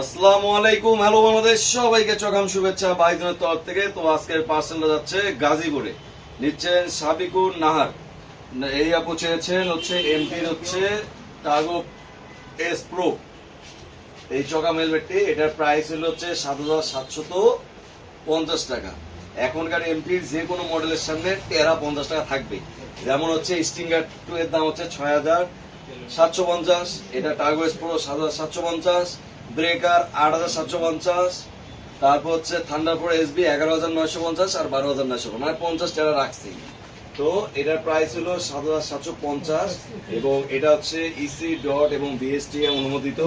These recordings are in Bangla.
আসসালামু আলাইকুম, হ্যালো বাংলাদেশ, সবাইকে চকাম শুভেচ্ছা বাইজনের তরফ থেকে। তো আজকের পার্সেলটা যাচ্ছে গাজীপুরে। নিচ্ছেন সাবিকুর নাহার। এই আপু চেয়েছেন হচ্ছে এমপির হচ্ছে টাগো এস প্রো এই চকাম হেলমেটটি এটার প্রাইস হলো হচ্ছে সাত হাজার সাতশত পঞ্চাশ টাকা। এখনকার এমপির যে কোনো মডেলের সামনে তেরা পঞ্চাশ টাকা থাকবে। যেমন হচ্ছে স্টিঙ্গার টু এর দাম হচ্ছে ছয় হাজার সাতশো পঞ্চাশ, এটা টার্গো প্রো সাত হাজার সাতশো পঞ্চাশ ব্রেকার আট হাজার সাতশো পঞ্চাশ, তারপর হচ্ছে থান্ডার প্রো এসবি এগারো হাজার নয়শো পঞ্চাশ আর বারো হাজার নয়শো মানে পঞ্চাশ টাকা রাখছি। তো এটার প্রাইস হলো সাত হাজার সাতশো পঞ্চাশ এবং এটা হচ্ছে ইসি ডট এবং বিএসটি অনুমোদিত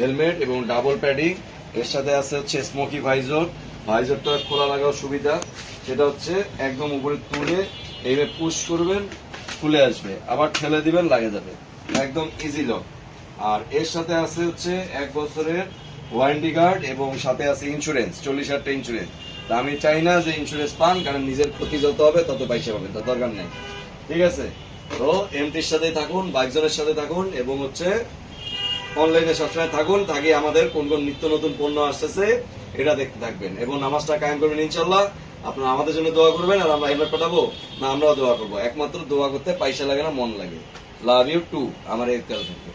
হেলমেট এবং ডাবল প্যাডিং এর সাথে আছে হচ্ছে স্মোকি ভাইজর ভাইজরটা খোলা লাগার সুবিধা। সেটা হচ্ছে একদম উপরে তুলে এইভাবে পুশ করবেন, খুলে আসবে। আবার ঠেলে দিবেন লাগে যাবে একদম ইজি লক আর এর সাথে আছে হচ্ছে এক বছরের ওয়ারেন্টি কার্ড এবং সাথে আছে ইন্স্যুরেন্স চল্লিশ হাজার ইন্স্যুরেন্স তা আমি চাই না যে ইন্স্যুরেন্স পান, কারণ নিজের ক্ষতি যত হবে তত পয়সা পাবেন তার দরকার নেই। ঠিক আছে? তো এমটির সাথে থাকুন বাইকজনের সাথে থাকুন এবং হচ্ছে অনলাইনে সবসময় থাকুন থাকি আমাদের কোন কোন নিত্য নতুন পণ্য আসতেছে, এটা দেখতে থাকবেন। এবং নামাজটা কায়েম করবেন ইনশাল্লাহ আপনারা আমাদের জন্য দোয়া করবেন, আর আমরা হেলমেট পাঠাবো, না আমরাও দোয়া করব। একমাত্র দোয়া করতে পয়সা লাগে না, মন লাগে। লাভ ইউ টু আমার এই থেকে।